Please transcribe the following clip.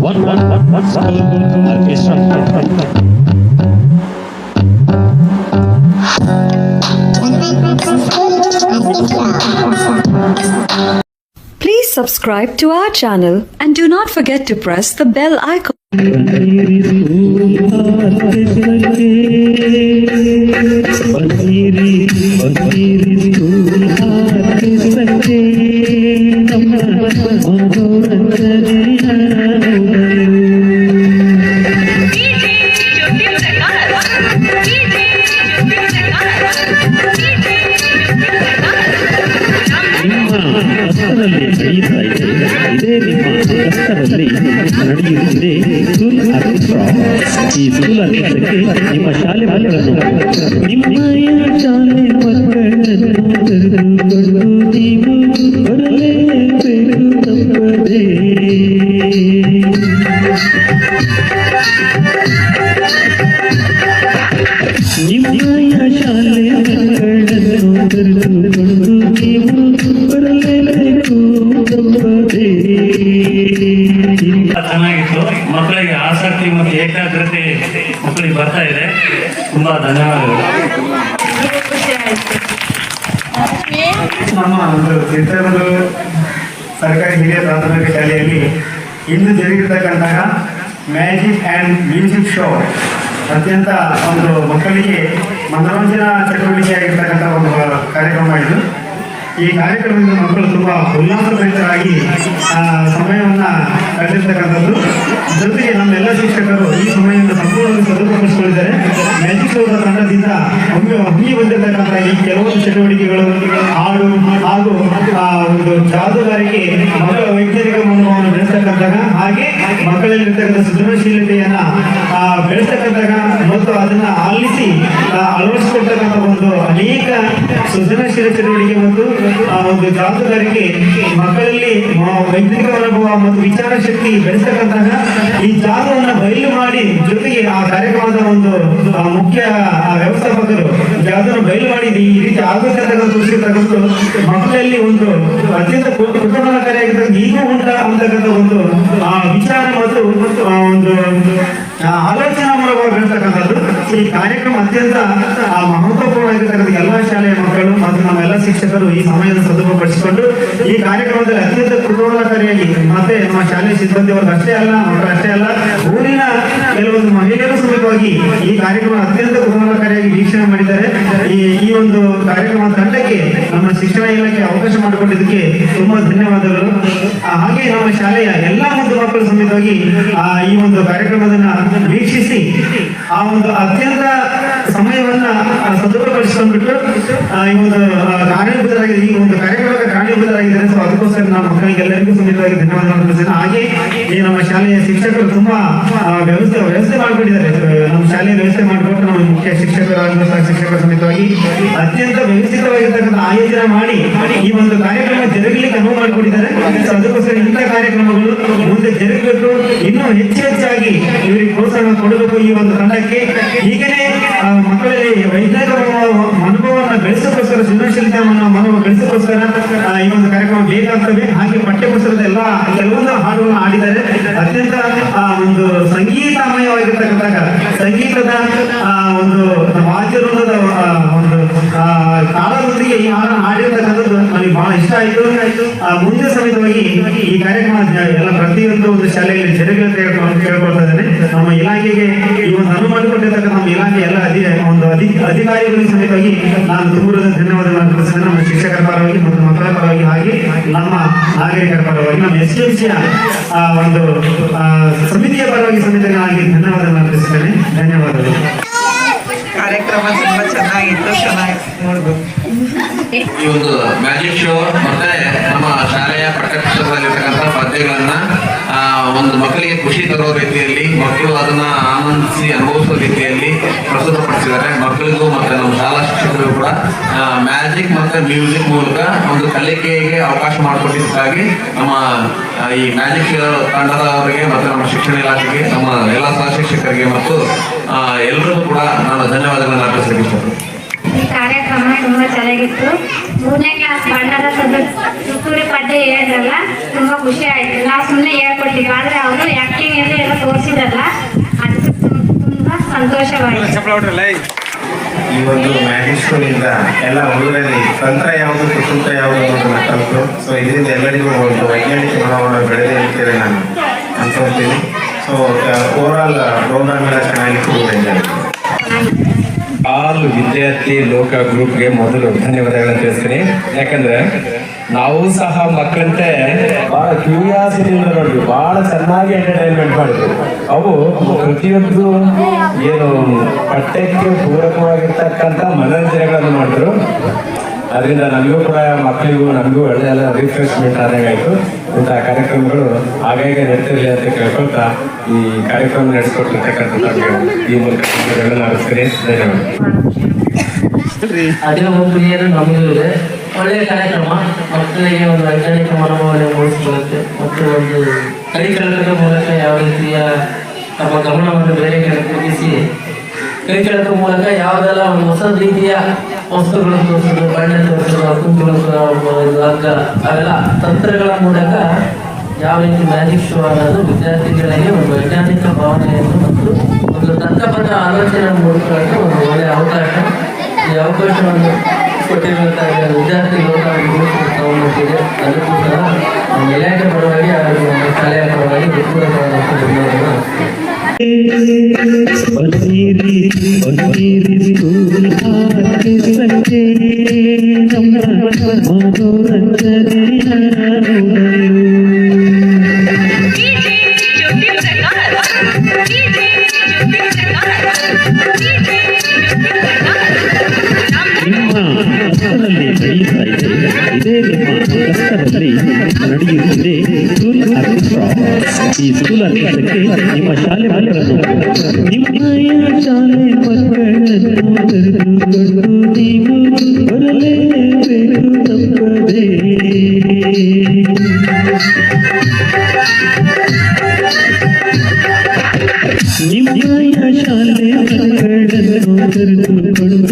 what, what, what, what school orchestra? Please subscribe to our channel and do not forget to press the bell icon. ನಡೆಯುತ್ತಿದೆ school orchestra ಈ school ಆರ್ಕೆಸ್ಟ್ರಾಕ್ಕೆ ನಿಮ್ಮ ಶಾಲೆ ಮಕ್ಕಳನ್ನು ನಿಮ್ಮಯ ಶಾಲೆ ಮಕ್ಕಳನ್ನು ನಿಮ್ಮಯ ಶಾಲೆ ಮಕ್ಕಳನ್ನು ಕರೆದುಕೊಂಡು ನೀವು ಬರಲೇಬೇಕು ತಪ್ಪದೇ ಚೆನ್ನಾಗಿತ್ತು. ಮಕ್ಕಳಿಗೆ ಆಸಕ್ತಿ ಮತ್ತು ಏಕಾಗ್ರತೆ ಮಕ್ಕಳಿಗೆ ಬರ್ತಾ ಇದೆ. ತುಂಬಾ ಧನ್ಯವಾದಗಳು. ನಮ್ಮ ಒಂದು ಚಿತ್ರದುರ್ಗ ಸರ್ಕಾರಿ ಹಿರಿಯ ಪ್ರಾಥಮಿಕ ಶಾಲೆಯಲ್ಲಿ ಇಂದು ಜರುಗಿರ್ತಕ್ಕಂತಹ ಮ್ಯಾಜಿಕ್ ಆ್ಯಂಡ್ ಮ್ಯೂಸಿಕ್ ಶೋ, ಅತ್ಯಂತ ಒಂದು ಮಕ್ಕಳಿಗೆ ಮನೋರಂಜನಾ ಚಟುವಟಿಕೆಯಾಗಿರ್ತಕ್ಕಂಥ ಒಂದು ಕಾರ್ಯಕ್ರಮ ಇದು. ಈ ಕಾರ್ಯಕ್ರಮದಿಂದ ಮಕ್ಕಳು ತುಂಬ ಉಲ್ಲಾಸಭರಿತರಾಗಿ ಸಮಯವನ್ನು ಕಳೆದಿರ್ತಕ್ಕಂಥದ್ದು ಜೊತೆಗೆ ನಮ್ಮೆಲ್ಲ ಶಿಕ್ಷಕರು ಈ ಸಮಯದಿಂದ ಸಂಪೂರ್ಣವಾಗಿ ಸದುಪಡಿಸಿಕೊಂಡಿದ್ದಾರೆ ಮ್ಯಾಜಿಕ್ ಶೋದ ತಂಡದಿಂದ ಒಮ್ಮೆ ಹಮ್ಮಿ ಬಂದಿರತಕ್ಕಂಥ ಈ ಕೆಲವೊಂದು ಚಟುವಟಿಕೆಗಳು, ಹಾಡು ಹಾಗೂ ಆ ಒಂದು ಜಾದುಗಾರಿಕೆ ಮಕ್ಕಳ ವೈಜ್ಞಾನಿಕ ಮನೋಭಾವವನ್ನು ಬೆಳೆಸ್ತಕ್ಕಂಥಾಗ, ಹಾಗೆ ಮಕ್ಕಳಲ್ಲಿರ್ತಕ್ಕಂಥ ಸೃಜನಶೀಲತೆಯನ್ನ ಬೆಳೆಸ್ತಕ್ಕಂಥಾಗ ಮತ್ತು ಅದನ್ನ ಆಲಿಸಿ ಅಳವಡಿಸಿಕೊಳ್ತಕ್ಕಂಥ ಒಂದು ಅನೇಕ ಸೃಜನಶೀಲ ಚಟುವಟಿಕೆ ಮತ್ತು, ಆ, ಒಂದು ಜಾದುಗಾರಿಕೆ ವೈಜ್ಞಾನಿಕ ಅನುಭವ ಮತ್ತು ವಿಚಾರ ಶಕ್ತಿ ಬೆಳೆಸ್ತಕ್ಕಂತಹ ಈ ಜಾಗವನ್ನು ಬಯಲು ಮಾಡಿ ಜೊತೆಗೆ ಆ ಕಾರ್ಯಕ್ರಮದ ಒಂದು ಮುಖ್ಯ ವ್ಯವಸ್ಥಾಪಕರು ಜಾಗವನ್ನು ಬಯಲು ಮಾಡಿ ಈ ರೀತಿ ಆಗಬೇಕಂತಕ್ಕಂಥ ತೋರಿಸಿರ್ತಕ್ಕಂಥ ಮಕ್ಕಳಲ್ಲಿ ಒಂದು ಅತ್ಯಂತ ಕುಟುಂಬಕಾರಿಯಾಗಿರ್ತಕ್ಕಂಥ ಈಗ ಉಂಟ ಅಂತಕ್ಕಂಥ ಒಂದು ಆ ವಿಚಾರ ಮತ್ತು ಒಂದು ಆಲೋಚನಾ ಮೂಲಕ ಬೆಳೆಸ್ತಕ್ಕಂಥದ್ದು. ಈ ಕಾರ್ಯಕ್ರಮ ಅತ್ಯಂತ ಆ, ಮಹತ್ವಪೂರ್ಣವಾಗಿರ್ತಕ್ಕಂಥ ಎಲ್ಲ ಶಾಲೆಯ ಮಕ್ಕಳು ಮತ್ತು ನಮ್ಮೆಲ್ಲ ಶಿಕ್ಷಕರು ಈ ಸಮಯದ ಸದುಪಡಿಸಿಕೊಂಡು ಕಾರ್ಯಕ್ರಮದಲ್ಲಿ ಅತ್ಯಂತ ಕುತೂಹಲಕಾರಿಯಾಗಿ ಮತ್ತೆ ನಮ್ಮ ಶಾಲೆಯ ಸಿಬ್ಬಂದಿ ಅವರು ಅಷ್ಟೇ ಅಲ್ಲ ಮಕ್ಕಳು ಅಷ್ಟೇ ಅಲ್ಲ ಊರಿನ ಕೆಲವೊಂದು ಮಹಿಳೆಯರು ಸಮೇತವಾಗಿ ಈ ಕಾರ್ಯಕ್ರಮ ಅತ್ಯಂತ ಕುತೂಹಲಕಾರಿಯಾಗಿ ವೀಕ್ಷಣೆ ಮಾಡಿದ್ದಾರೆ. ಈ ಈ ಒಂದು ಕಾರ್ಯಕ್ರಮ ತಂಡಕ್ಕೆ ನಮ್ಮ ಶಿಕ್ಷಣ ಇಲಾಖೆ ಅವಕಾಶ ಮಾಡಿಕೊಂಡಿದ್ದಕ್ಕೆ ತುಂಬಾ ಧನ್ಯವಾದಗಳು. ಹಾಗೆ ನಮ್ಮ ಶಾಲೆಯ ಎಲ್ಲಾ ಒಂದು ಮಕ್ಕಳು ಸಮೇತವಾಗಿ ಆ, ಈ ಒಂದು ಕಾರ್ಯಕ್ರಮದನ್ನ ವೀಕ್ಷಿಸಿ ಆ ಒಂದು ಅತ್ಯಂತ ಸಮಯವನ್ನ ಸದುಪಡಿಸಿಕೊಂಡ್ಬಿಟ್ಟು ಈ ಒಂದು ಕಾರ್ಯಕ್ರಮ ಈ ಒಂದು ಕಾರ್ಯಕ್ರಮಕ್ಕೆ ಕಾರಣೀಭೂತರಾಗಿದ್ದಾರೆ ಸೊ ಅದಕ್ಕೋಸ್ಕರ ನಾನು ಮಕ್ಕಳಿಗೆಲ್ಲರಿಗೂ ಸುಮಿತವಾಗಿ ಧನ್ಯವಾದಗಳನ್ನು ತಿಳಿಸ್ತೇನೆ. ಹಾಗೆ, ಈ ನಮ್ಮ ಶಾಲೆಯ ಶಿಕ್ಷಕರು ತುಂಬಾ ವ್ಯವಸ್ಥೆ ವ್ಯವಸ್ಥೆ ಮಾಡಿಕೊಂಡಿದ್ದಾರೆ. ನಮ್ಮ ಶಾಲೆಯ ವ್ಯವಸ್ಥೆ ಮಾಡಿಕೊಟ್ಟು ನಮ್ಮ ಮುಖ್ಯ ಶಿಕ್ಷಕರಾದಂತಹ ಶಿಕ್ಷಕರ ಸಮೇತವಾಗಿ ಅತ್ಯಂತ ವ್ಯವಸ್ಥಿತವಾಗಿರ್ತಕ್ಕಂಥ ಆಯೋಜನೆ ಮಾಡಿ ಈ ಒಂದು ಕಾರ್ಯಕ್ರಮ ಜರುಗಲಿಕ್ಕೆ ಅನುವು ಮಾಡಿಕೊಟ್ಟಿದ್ದಾರೆ. ಸೊ ಅದಕ್ಕೋಸ್ಕರ ಇಂಥ ಕಾರ್ಯಕ್ರಮಗಳು ಮುಂದೆ ಜರುಗಬೇಕು. ಇನ್ನೂ ಹೆಚ್ಚು ಹೆಚ್ಚಾಗಿ ಇವರಿಗೆ ಪ್ರೋತ್ಸಾಹ ಕೊಡಬೇಕು ಈ ಒಂದು ತಂಡಕ್ಕೆ. ಹೀಗೇನೆ ಮಕ್ಕಳಲ್ಲಿ ವೈಜ್ಞಾನಿಕ ಮನೋಭಾವವನ್ನು ಬೆಳೆಸೋಕ್ಕೋಸ್ಕರ ಸೃಜನಶೀಲತೆ ಮನೋ ಮನೋಭಾವ ಬೆಳೆಸೋಕ್ಕೋಸ್ಕರ ಈ ಒಂದು ಕಾರ್ಯಕ್ರಮ ಬೇಕಾಗ್ತವೆ ಹಾಗೆ ಪಠ್ಯಪುಸ್ತಕದ ಎಲ್ಲ ಕೆಲವೊಂದು ಹಾಡುಗಳನ್ನು ಹಾಡಿದ್ದಾರೆ. ಅತ್ಯಂತ ಒಂದು ಸಂಗೀತಮಯವಾಗಿರ್ತಕ್ಕಂಥ ಸಂಗೀತದ ಒಂದು ವಾದ್ಯವೃಂದದ ಆ, ಒಂದು ಕಾಲದೊಂದಿಗೆ ಈ ಹಾಡನ್ನು ಹಾಡಿರ್ತಕ್ಕಂಥದ್ದು ನನಗೆ ಬಹಳ ಇಷ್ಟ ಆಯಿತು. ಮುಂದೆ ಸಮೇತವಾಗಿ ಈ ಕಾರ್ಯಕ್ರಮ ಎಲ್ಲ ಪ್ರತಿಯೊಂದು ಒಂದು ಶಾಲೆಯಲ್ಲಿ ಜರುಗಲಿ ಅಂತ ಕೇಳ್ಕೊಳ್ತಾ ಇದ್ದೇನೆ. ನಮ್ಮ ಇಲಾಖೆಗೆ ಈ ಒಂದು ಅನುಮಾನ ಕೊಟ್ಟಿರ್ತಕ್ಕಂಥ ನಮ್ಮ ಇಲಾಖೆ ಎಲ್ಲ ಅಧಿ ಒಂದು ಅಧಿ ಅಧಿಕಾರಿಗಳಿಗೆ ಸಮೇತವಾಗಿ ನಾನು ದೂರದ ಧನ್ಯವಾದಗಳನ್ನು ಅರ್ಪಿಸ್ತೇನೆ ನಮ್ಮ ಶಿಕ್ಷಕರ ಪರವಾಗಿ ಮತ್ತು ಮಕ್ಕಳ ಪರವಾಗಿ ಹಾಗೆ ನಮ್ಮ ನಾಗರಿಕರ ಪರವಾಗಿ ನಮ್ಮ ಎಸ್ ಎಂ ಒಂದು ಸಮಿತಿಯ ಪರವಾಗಿ ಸಮಿತಿಗಾಗಿ ಧನ್ಯವಾದಗಳನ್ನು ಅರ್ಪಿಸ್ತೇನೆ ಧನ್ಯವಾದಗಳು. ಕಾರ್ಯಕ್ರಮ ತುಂಬಾ ಚೆನ್ನಾಗಿತ್ತು, ಚೆನ್ನಾಗಿ ನೋಡ್ಬೋದು. ಈ ಒಂದು ಮ್ಯಾಜಿಕ್ ಶೋ ಮತ್ತೆ ನಮ್ಮ ಶಾಲೆಯ ಪಠ್ಯಪುಸ್ತಕದಲ್ಲಿರ್ತಕ್ಕಂಥ ಪದ್ಯಗಳನ್ನ ಒಂದು ಮಕ್ಕಳಿಗೆ ಖುಷಿ ತರೋ ರೀತಿಯಲ್ಲಿ ಮಕ್ಕಳು ಅದನ್ನ ಆನಂದಿಸಿ ಅನುಭವಿಸೋ ರೀತಿಯಲ್ಲಿ ಪ್ರಸ್ತುತಪಡಿಸಿದ್ದಾರೆ. ಮಕ್ಕಳಿಗೂ ಮತ್ತೆ ನಮ್ಮ ಶಾಲಾ ಶಿಕ್ಷಕರಿಗೂ ಕೂಡ ಮ್ಯಾಜಿಕ್ ಮತ್ತೆ ಮ್ಯೂಸಿಕ್ ಮೂಲಕ ಒಂದು ಕಲಿಕೆಗೆ ಅವಕಾಶ ಮಾಡಿಕೊಟ್ಟಿದ್ದಕ್ಕಾಗಿ ನಮ್ಮ ಈ ಮ್ಯಾಜಿಕ್ ತಂಡದವರಿಗೆ ಮತ್ತೆ ನಮ್ಮ ಶಿಕ್ಷಣ ಇಲಾಖೆಗೆ, ನಮ್ಮ ಎಲ್ಲ ಸಹ ಶಿಕ್ಷಕರಿಗೆ ಮತ್ತು ಎಲ್ಲರಿಗೂ ಕೂಡ ನಾನು ಧನ್ಯವಾದಗಳನ್ನು ಅರ್ಪಿಸಲಿಕ್ಕೆ ಇಷ್ಟಪಡ್ತೀನಿ. ಈ ಕಾರ್ಯಕ್ರಮ ತುಂಬ ಚೆನ್ನಾಗಿತ್ತು. ಮೂರನೇ ಕ್ಲಾಸ್ ಬಣ್ಣದ ಸದಸ್ಯ ತುತ್ತೂರಿ ಪದ್ಯ ಹೇಳಿದ್ರಲ್ಲ ತುಂಬಾ ಖುಷಿ ಆಯ್ತು. ನಾವು ಸುಮ್ಮನೆ ಹೇಳ್ಕೊಟ್ಟಿದ್ವಿ ಆದ್ರೆ ಅವರು ಆಕ್ಟಿಂಗ್ ಎಲ್ಲ ಎಲ್ಲ ತೋರಿಸಿದ್ರಲ್ಲ ಅದಕ್ಕೆ ತುಂಬ- ಸಂತೋಷವಾಯಿತು. ಈ ಒಂದು ಮ್ಯಾಜಿಕ್ ಇಂದ ಎಲ್ಲ ಹುಡುಗರಲ್ಲಿ ತಂತ್ರ ಯಾವುದು ಕುತಂತ್ರ ಯಾವುದು ಅನ್ನೋದನ್ನ ಕಲಿತು ಸೊ ಇದರಿಂದ ಎಲ್ಲರಿಗೂ ಒಂದು ವೈಜ್ಞಾನಿಕ ಮನೋಭಾವ ಬೆಳೆದೇ ಇರ್ತೇನೆ ನಾನು ಅನ್ಕೊಂತೀನಿ. ಸೊ ಓವರ್ ಆಲ್ ಪ್ರೋಗ್ರಾಮ್ ಎಲ್ಲ ಚೆನ್ನಾಗಿತ್ತು ಎಂಜಾಯ್ ಆಲ್ ವಿದ್ಯಾರ್ಥಿ ಲೋಕ ಗ್ರೂಪ್ಗೆ ಮೊದಲು ಧನ್ಯವಾದಗಳನ್ನು ತಿಳಿಸ್ತೀನಿ. ಯಾಕಂದ್ರೆ ನಾವು ಸಹ ಮಕ್ಕಳಂತೆ ಬಹಳ ಕ್ಯೂರಿಯಾಸಿಟಿ ನೋಡಿದ್ವಿ ಬಹಳ ಚೆನ್ನಾಗಿ ಎಂಟರ್ಟೈನ್ಮೆಂಟ್ ಮಾಡಿದ್ವಿ ಅವು ಪ್ರತಿಯೊಂದು ಏನು ಪಠ್ಯಕ್ಕೆ ಪೂರಕವಾಗಿರ್ತಕ್ಕಂಥ ಮನೋರಂಜನೆಗಳನ್ನು ಮಾಡಿದ್ರು. ಅದರಿಂದ ನಮಗೂ ಕೂಡ ಮಕ್ಕಳಿಗೂ ನಮಗೂ ಒಳ್ಳೆ ಎಲ್ಲ ರಿಫ್ರೆಶ್ಮೆಂಟ್ ಆದಂಗಾಯ್ತು ಇಂತಹ ಕಾರ್ಯಕ್ರಮಗಳು ಆಗಾಗ ನಡೆಸಿರಲಿ ಅಂತ ಕೇಳ್ಕೊಳ್ತಾ ಈ ಕಾರ್ಯಕ್ರಮ ನಡೆಸ್ಕೊಟ್ಟಿರ್ತಕ್ಕಂಥ ನಮಗೆ ಈ ಮೂಲಕ ಅರ್ಪಿಸ್ತೀನಿ ಧನ್ಯವಾದ. ಅದೇ ನಮಗೂ ಇದೆ. ಒಳ್ಳೆಯ ಕಾರ್ಯಕ್ರಮ. ಮಕ್ಕಳಿಗೆ ಒಂದು ವೈಜ್ಞಾನಿಕ ಮನೋಭಾವನೆ ಮೂಡಿಸಿಕೊಳ್ಳುತ್ತೆ. ಮತ್ತು ಒಂದು ಕೈಕಳಕದ ಮೂಲಕ ಯಾವ ರೀತಿಯ ತಮ್ಮ ಗಮನವನ್ನು ಬೇರೆ ಕಡೆ ತಿರುಗಿಸಿ ಕೈಕಳಕ ಮೂಲಕ ಯಾವುದೆಲ್ಲ ಒಂದು ಹೊಸ ರೀತಿಯ ವಸ್ತುಗಳನ್ನು ತೋರಿಸೋದು ಬಣ್ಣ ತೋರಿಸೋದು ಕುಂಕುಳ ಹಗ್ಗ ಅವೆಲ್ಲ ತಂತ್ರಗಳ ಮೂಲಕ ಯಾವ ರೀತಿ ಮ್ಯಾಜಿಕ್ ಶೋ ಅನ್ನೋದು ವಿದ್ಯಾರ್ಥಿಗಳಿಗೆ ಒಂದು ವೈಜ್ಞಾನಿಕ ಭಾವನೆಯನ್ನು ಮತ್ತು ಒಂದು ತರ್ಕಬದ್ಧ ಆಲೋಚನೆ ಮೂಡಿಕೊಳ್ಳಲು ಒಂದು ಒಳ್ಳೆಯ ಅವಕಾಶ. ಈ ಅವಕಾಶವನ್ನು ಕೊಟ್ಟಿರುವಂತಹ ವಿದ್ಯಾರ್ಥಿ ಲೋಕ ತಗೊಂಡಿದೆ ಅದಕ್ಕೂ ಸಹ ಇಲಾಖೆ ಪರವಾಗಿ ಹಾಗೂ ಶಾಲೆಯ ಪರವಾಗಿ ಹೃತ್ಪೂರ್ವಕವಾದಂತಹ ಧನ್ಯವಾದಗಳು ಬಸೀರಿ ಬಸೀರಿ ಸ್ಕೂಲ್ ಹಾಕಿ ಸಂಜೆ ನಮ್ಮ ಮನೋರಂಜನೆಯ ನೋಡಲು ನಿಮ್ಮ ಹಸ್ತದಲ್ಲಿ ನಡೆಯುತ್ತಾ ಇದೆ ಇದೇ ನಿಮ್ಮ ಹಸ್ತದಲ್ಲಿ ನಡೆಯುತ್ತಿದೆ. ಸ್ಕೂಲ್ ಆರ್ಕೆಸ್ಟ್ರಾ ಈ ಸ್ಕೂಲ್ ಆರ್ಕೆಸ್ಟ್ರಾಕ್ಕೆ ನಿಮ್ಮ ಶಾಲೆ ಮಕ್ಕಳನ್ನು ನಿಮ್ಮಯ ಶಾಲೆ ಮಕ್ಕಳನ್ನು ಕರೆದುಕೊಂಡು ನೀವು ಬರಲೇಬೇಕು ತಪ್ಪದೇ ನಿಮ್ಮಯ ಶಾಲೆ ಮಕ್ಕಳನ್ನು